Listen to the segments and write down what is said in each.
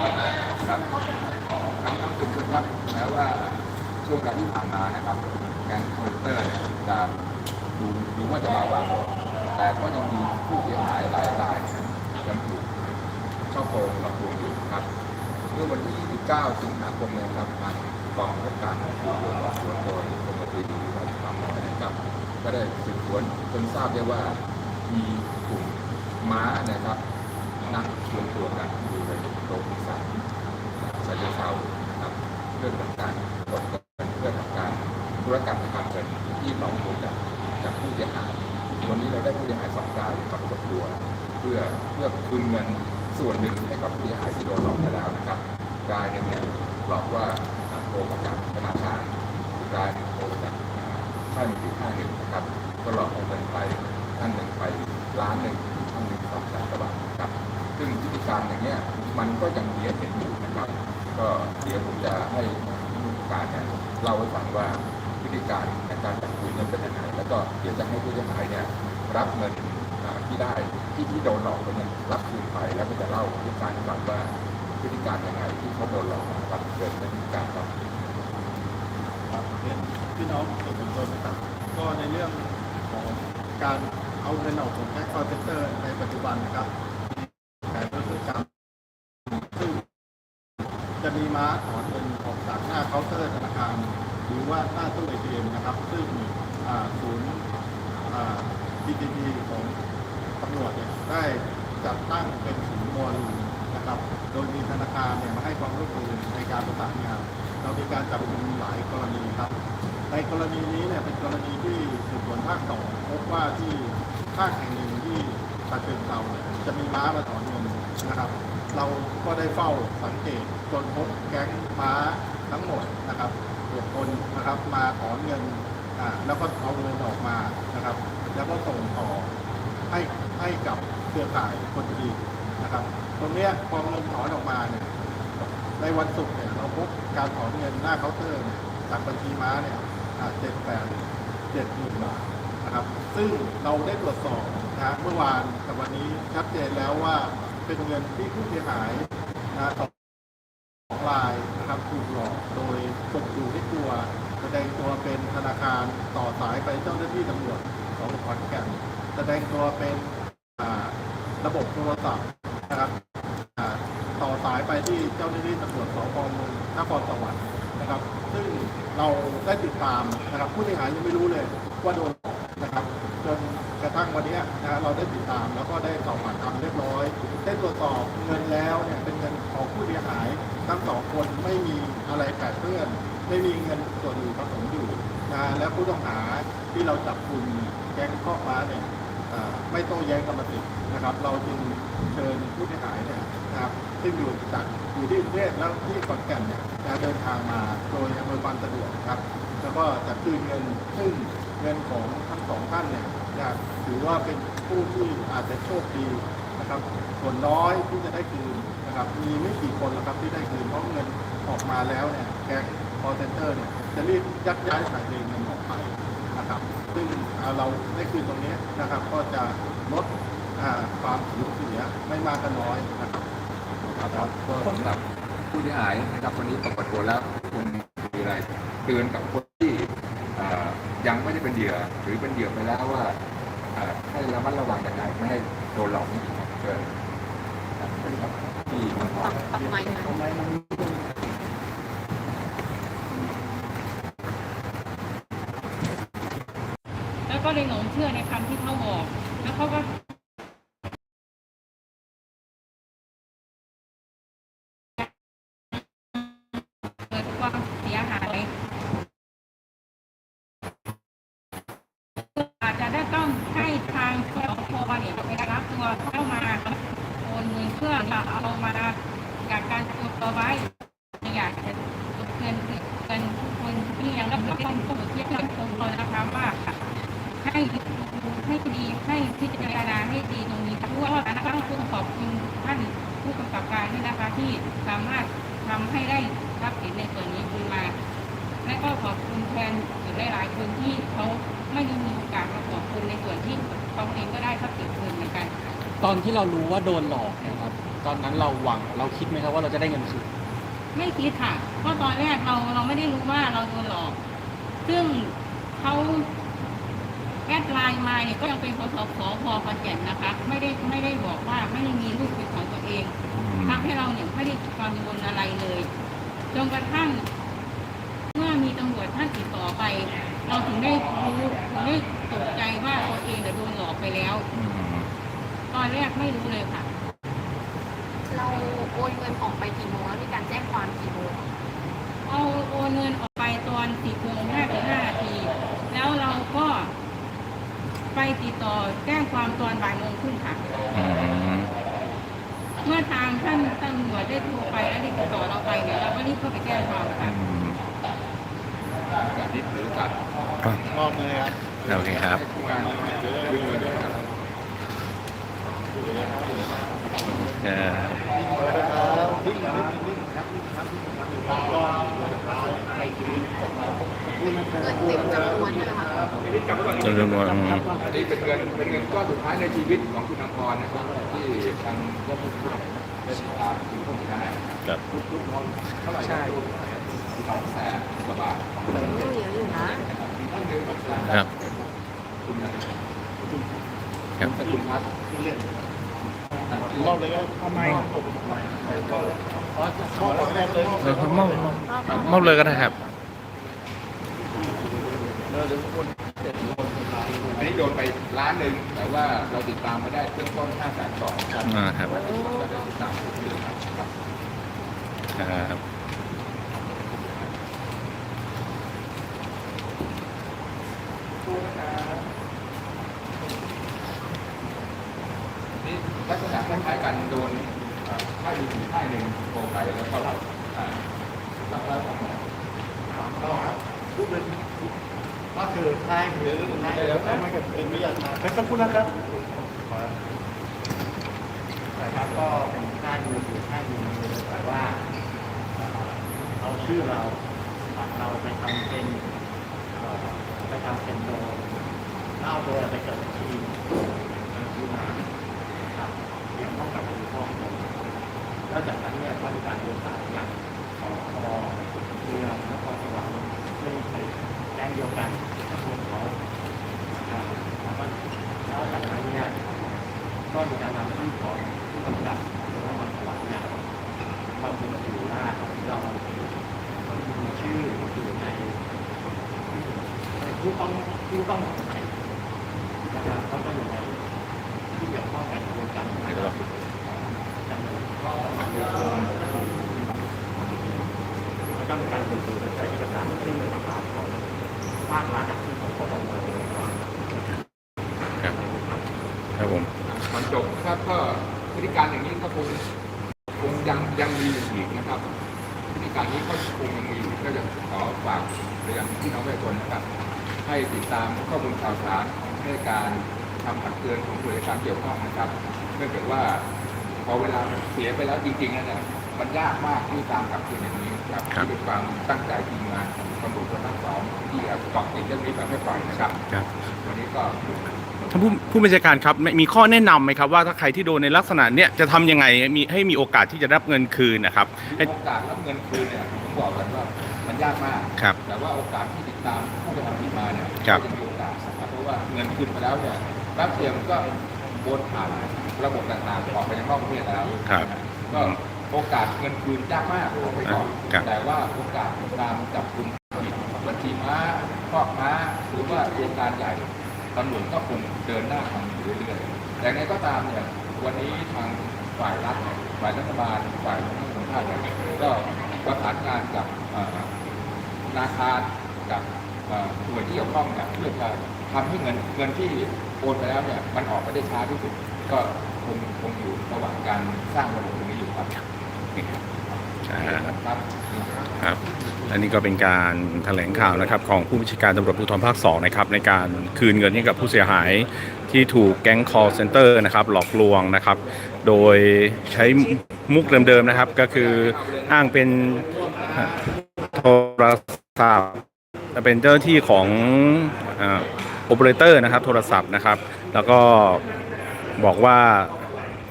ครับครับทั้งทั้งจุดคือครับแม้ว่าช่วงการที่ผ่านมานะครับแก๊งคอมพิวเตอร์เนี่ยจะดูดูว่าจะเบาบางลงแต่ก็ยังมีผู้เสียหายหลายรายเนี่ยยังถูกช่อโกงหลอกลวงอยู่ครับเมื่อวันที่ 29 สิงหาคมเนี่ยครับทางกองบังคับการสืบสวนสอบสวนโดยกรมบัญชีดีและความน้อยนะครับก็ได้สืบสวนจนทราบได้ว่ามีกลุ่มม้านะครับ นัดรวมตัวกันอยู่ในโรงพิซซ่าชาเชิงเซานะครับเพื่อทำการกดเงินเพื่อทำการธุรกรรมทางการเงินที่หลอกลวงจากจากผู้เสียหายวันนี้เราได้ผู้เสียหายสองรายปรากฏตัว เพื่อเพื่อคืนเงินส่วนหนึ่งให้กับผู้เสียหายที่โดน ก็เดี๋ยวจะให้ผู้เสียหายเนี่ยรับเงินที่ได้ที่ที่โดนหลอกไปเนี่ยรับคืนไปแล้วก็จะเล่าพฤติการให้ฟังว่าพฤติการยังไงที่เขาโดนหลอกรับเกิดเป็นพฤติการครับพี่น้องสื่อมวลชนนะครับก็ในเรื่องของการเอาเงินออกของแท็กคอร์เซนเตอร์ในปัจจุบันนะครับแผนก็คือการซึ่งจะมีม้าถอนเงินออกจากหน้าเคาน์เตอร์ธนาคาร หรือว่าหน้าตู้เอทีเอ็มนะครับ ซึ่ง ศูนย์ GTP ของตำรวจเนี่ยได้จัดตั้งเป็นศูนย์มวลนะครับ โดยมีธนาคารเนี่ยมาให้ความร่วมมือในการประสานงาน เรามีการจับกลุ่มหลายกรณีครับ ในกรณีนี้เนี่ยเป็นกรณีที่สืบสวนภาคสองพบว่าที่ภาคแห่งหนึ่งที่ตาเชิงเราจะมีม้ามาถอนเงินนะครับ เราก็ได้เฝ้าสังเกตจนพบแก๊งม้าทั้งหมดนะครับหกคนนะครับมาถอนเงิน อ่าแล้วก็เอาเงินออกมานะครับ แล้วก็ส่งต่อให้ให้กับเครือข่ายคนดีนะครับ ตรงเนี้ยพอเงินถอนออกมาเนี่ยในวันศุกร์เนี่ยเราพบการถอนเงินหน้าเคาน์เตอร์เนี่ยจากบัญชีม้าเนี่ยเจ็ดแปดเจ็ดหมื่นบาทนะครับ ซึ่งเราได้ตรวจสอบนะเมื่อวานกับวันนี้ชัดเจนแล้วว่าเป็นเงินที่ผู้เสียหายนะสองรายนะครับถูกหลอกโดยตกอยู่ที่ตัวแสดงตัวเป็นธนาคารต่อ สายไปเจ้าหน้าที่ตำรวจของขอนแก่นแสดงตัวเป็นระบบโทรศัพท์นะครับต่อสายไปที่เจ้าหน้าที่ตำรวจสพเมืองนครสวรรค์นะครับ ซึ่งเราได้ติดตามนะครับ ผู้เสียหายยังไม่รู้เลยว่าโดนนะครับจนกระทั่งวันนี้นะฮะเราได้ติดตามแล้วก็ได้สอบปากคำเรียบร้อยได้ตรวจสอบเงินแล้วเนี่ยเป็นเงินของผู้เสียหายทั้งสองคนไม่มีอะไรแปดเปื้อน ไม่มีเงินส่วนอื่นผสมอยู่ นะฮะและผู้ต้องหาที่เราจับกลุ่มแก๊งข้อฟ้าเนี่ยไม่โต้แย้งกรรมสิทธิ์นะครับ เราจึงเชิญผู้เสียหายเนี่ยนะครับซึ่งอยู่จากอยู่ที่กรุงเทพแล้วที่ขอนแก่นเนี่ยนะเดินทางมาโดยอำนวยความสะดวกครับ แล้วก็จะคืนเงินซึ่งเงินของทั้งสองท่านเนี่ยนะถือว่าเป็นผู้ที่อาจจะโชคดีนะครับ ส่วนน้อยที่จะได้คืนนะครับ มีไม่กี่คนแล้วครับที่ได้คืนเพราะเงินออกมาแล้วเนี่ยแก๊ง คอร์เซนเตอร์เนี่ยจะรีบยักย้ายสายเงินออกไปนะครับ ซึ่งอ่าเราได้คืนตรงนี้นะครับ ก็จะลดอ่าความสูญเสียไม่มากก็น้อยนะครับครับก็สำหรับผู้เสียหายนะครับวันนี้ปรากฏตัวแล้วคุณมีอะไรเตือนกับคนที่เอ่อยังไม่ได้เป็นเหยื่อหรือเป็นเหยื่อไปแล้วว่าเอ่อให้ระมัดระวังยังไงไม่ให้โดนหลอกนี่ครับเชิญครับเชิญครับที่มันพอทำไมนะแล้ว ก็เลยหลงเชื่อในคำที่เขาบอก แล้วเขาก็เกิดความเสียหายอาจจะได้ต้องให้ทางสพเนี่ยไปรับตัวเข้ามาโอนเงินเพื่อจะเอามาจากการตัวไว้อยากจะเตือนเตือนทุกคนที่ยังรับรู้ต้องต้องเทียบกันตรงเลยนะคะว่า ให้ดูให้ดีให้พิจารณาให้ดีตรงนี้เพราะว่านะคะต้องขอบคุณท่านผู้กำกับการนี่นะคะที่สามารถทำให้ได้รับเห็นในส่วนนี้ขึ้นมา และก็ขอบคุณแทนอีกหลายๆคนที่เขาไม่ได้มีโอกาสมาขอบคุณในส่วนที่เขาเองก็ได้รับเก็บเงินเหมือนกัน ตอนที่เรารู้ว่าโดนหลอกนะครับ ตอนนั้นเราหวังเราคิดไหมครับว่าเราจะได้เงินคืนไม่คิดค่ะเพราะตอนแรกเราเราไม่ได้รู้ว่าเราโดนหลอก ซึ่งเขา แอดไลน์มาเนี่ยก็ยังเป็นพสพพขอนแก่นนะคะ ไม่ได้ไม่ได้บอกว่าไม่ได้มีลูกเป็นของตัวเองทำให้เราเนี่ยไม่ได้กังวลอะไรเลยจนกระทั่ง เมื่อมีตำรวจท่านติดต่อไป เราถึงได้รู้ถึงได้ตกใจว่าตัวเองเนี่ยโดนหลอกไปแล้ว ตอนแรกไม่รู้เลยค่ะ เราโอนเงินออกไปกี่โมงแล้วมีการแจ้งความกี่โมงเอาโอนเงินออกไปตอนสิบโมงห้าถึงห้านาที แล้วเราก็ไป ติดต่อแจ้งความตอนบ่ายโมงครึ่งค่ะเมื่อทางท่านตำรวจได้โทรไปและได้ติดต่อเราไปเนี่ยเราก็รีบเข้าไปแจ้งความค่ะจากนี้ถือโอกาสมอบเลยครับโอเคครับ ให้ผู้การยืนเลยด้วยนะครับเอ่อวิ่งวิ่งวิ่งครับวิ่งครับวิ่งครับก็ไปชีวิต เงินเต็มจำนวนนะคะจำนวนอืมอันนี้เป็นเงินเป็นเงินก้อนสุดท้ายในชีวิตของคุณอังกรนะครับที่ทางก็พูดได้ติดตามคุณผู้ชายครับเท่าไหร่ใช่สองแสนกว่าบาทเยอะอยู่นะท่านหนึ่งครับคุณนะครับสกุลพัฒน์มอบเลยครับทำไมมอบแรกเลยเออมอบ มอบเลยก็ได้ครับอันนี้โดนไปล้านหนึ่งแต่ว่าเราติดตามมาได้เบื้องต้นห้าแสนสองครับอ่าครับเราได้ติดตามทุกเรื่องครับครับนี่ลักษณะคล้ายๆกันโดนเอ่อค่ายมือถือค่ายหนึ่งโทรไปแล้วก็รับอ่ารับแล้วของก็ครับพูดเป็น ก็คือค่ายหรือค่ายแล้วแต่ไม่เกิดเป็นวิทยาศาสตร์ขอบคุณนะครับนะครับก็เป็นค่ายมือถือค่ายมือถือแต่ว่าเอาชื่อเราเราไปทำเป็นไปทำเป็นโดนเล่าโดยไปเกิดทีมที่มาครับเกี่ยวข้องกับผู้ข้อมูลแล้วจากนั้นเนี่ยก็มีการเดินสายอย่างขอพอเรือและพอสวรรค์ไม่ใช่ แงเดียวกันกับพวกเขานะครับแล้วก็แล้วจากนั้นเนี่ยก็มีการทำที่ของผู้กำกับและมันสวรรค์เนี่ยมาเป็นอยู่หน้าของเรามีชื่ออยู่ในผู้ต้องผู้ต้องสงสัยนะครับเขาจะอยู่ในที่เกี่ยวข้องกับกระบวนการจำเลยก็แล้วก็มีการสืบสวนใช้เอกสารที่เป็นหลักฐานของ ภาครัฐที่ของปปงครับครับผมมันจบครับก็พฤติการอย่างนี้ก็คงคงยังยังมีอยู่อีกนะครับพฤติการนี้ก็คงยังมีอยู่ก็จะขอฝากไปยังพี่น้องประชาชนนะครับ ให้ติดตามข้อมูลข่าวสารในการทำตักเตือนของหน่วยงานเกี่ยวข้องนะครับเนื่องจากว่าพอเวลาเสียไปแล้วจริงๆแล้วเนี่ยมันยากมากที่ตามกลับคืนอย่างนี้ครับครับที่เป็นความตั้งใจทีมงานของตำรวจ เกาะติดเรื่องนี้แบบไม่ปล่อยนะครับครับวันนี้ก็ท่านผู้ผู้บัญชาการครับมีมีข้อแนะนำไหมครับว่าถ้าใครที่โดนในลักษณะเนี้ยจะทำยังไงมีให้มีโอกาสที่จะรับเงินคืนนะครับให้โอกาสรับเงินคืนเนี่ยผมบอกกันว่ามันยากมาก ครับ แต่ว่าโอกาสที่ติดตามผู้กระทำผิดมาเนี่ยครับ ก็ยังมีโอกาสนะครับเพราะว่าเงินคืนไปแล้วเนี่ยแป๊บเดียวมันก็โอนผ่านระบบต่างๆออกไปยังนอกประเทศแล้วครับ ก็โอกาสเงินคืนยากมากบอกไปก่อนครับแต่ว่าโอกาสของการจับกลุ่มผิดบัญชีม้า ครอบม้าหรือว่าโครงการใหญ่ตำรวจก็คงเดินหน้าทำอยู่เรื่อยๆแต่ไงก็ตามเนี่ยวันนี้ทางฝ่ายรัฐฝ่ายรัฐบาลฝ่ายของทางภาคเนี่ยก็ประสานงานกับธนาคารกับหน่วยที่เกี่ยวข้องเนี่ยเพื่อจะทำให้เงินเงินที่โอนไปแล้วเนี่ยมันออกไปได้ช้าที่สุดก็คงคงอยู่ระหว่างการสร้างระบบตรงนี้อยู่ครับครับครับ และนี่ก็เป็นการแถลงข่าวนะครับของผู้บัญชาการตำรวจภูธรภาค2นะครับในการคืนเงินให้กับผู้เสียหายที่ถูกแก๊ง call center นะครับหลอกลวงนะครับ โดยใช้มุกเดิมๆนะครับ ก็คืออ้างเป็นโทรศัพท์เป็นเจ้าหน้าที่ของโอเปอเรเตอร์นะครับ โทรศัพท์นะครับ แล้วก็บอกว่า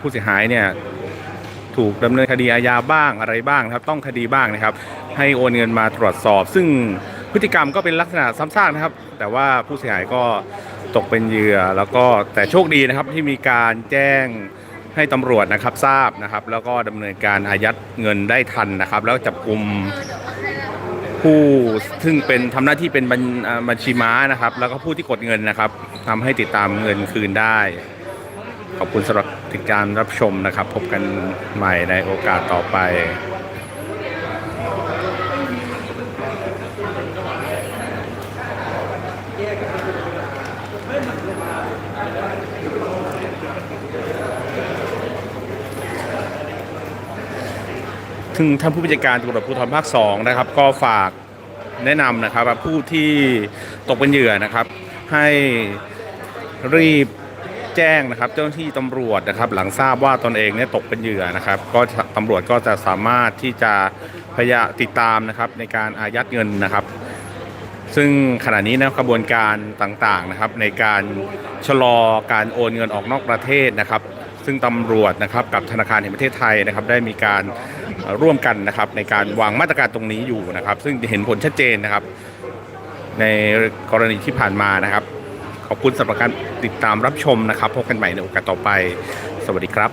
ผู้เสียหายเนี่ย ถูกดำเนินคดีอาญาบ้างอะไรบ้างนะครับ ต้องคดีบ้างนะครับ ให้โอนเงินมาตรวจสอบ ซึ่งพฤติกรรมก็เป็นลักษณะซ้ำซากนะครับ แต่ว่าผู้เสียหายก็ตกเป็นเหยื่อ แล้วก็แต่โชคดีนะครับที่มีการแจ้งให้ตำรวจนะครับทราบนะครับ แล้วก็ดำเนินการอายัดเงินได้ทันนะครับ แล้วจับกลุ่มผู้ซึ่งเป็นทำหน้าที่เป็นบัญบัญชีม้านะครับ แล้วก็ผู้ที่กดเงินนะครับทำให้ติดตามเงินคืนได้ ขอบคุณสำหรับติดการรับชมนะครับ พบกันใหม่ในโอกาสต่อไปถึงท่านผู้บัญชาการตำรวจภูธรภาคสองนะครับ ก็ฝากแนะนำนะครับผู้ที่ตกเป็นเหยื่อนะครับ ให้รีบ แจ้งนะครับ เจ้าหน้าที่ตำรวจนะครับ หลังทราบว่าตนเองเนี่ยตกเป็นเหยื่อนะครับ ก็ตำรวจก็จะสามารถที่จะพยาติดตามนะครับในการอายัดเงินนะครับ ซึ่งขณะนี้นะกระบวนการต่างๆนะครับ ในการชะลอการโอนเงินออกนอกประเทศนะครับ ซึ่งตำรวจนะครับกับธนาคารแห่งประเทศไทยนะครับ ได้มีการร่วมกันนะครับ ในการวางมาตรการตรงนี้อยู่นะครับ ซึ่งเห็นผลชัดเจนนะครับ ในกรณีที่ผ่านมานะครับ ขอบคุณสำหรับการติดตามรับชมนะครับ พบกันใหม่ในโอกาสต่อไป สวัสดีครับ